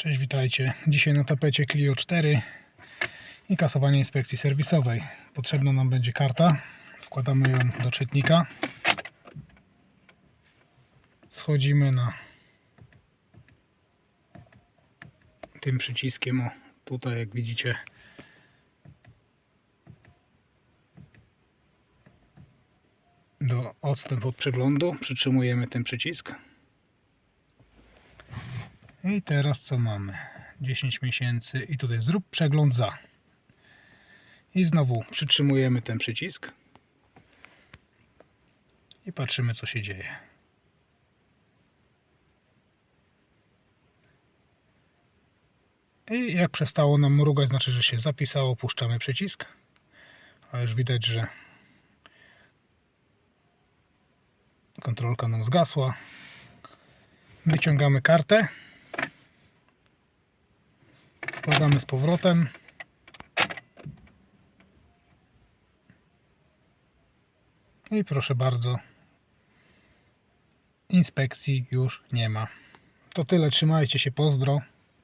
Cześć, witajcie. Dzisiaj na tapecie Clio 4 i kasowanie inspekcji serwisowej. Potrzebna nam będzie karta. Wkładamy ją do czytnika. Schodzimy na tym przyciskiem, o tutaj jak widzicie do odstęp od przeglądu przytrzymujemy ten przycisk i teraz co mamy? 10 miesięcy i tutaj zrób przegląd za. I znowu przytrzymujemy ten przycisk. I patrzymy co się dzieje. I jak przestało nam mrugać, znaczy, że się zapisało, puszczamy przycisk. A już widać, że kontrolka nam zgasła. Wyciągamy kartę. Wkładamy z powrotem. I proszę bardzo, inspekcji już nie ma. To tyle, trzymajcie się, pozdro.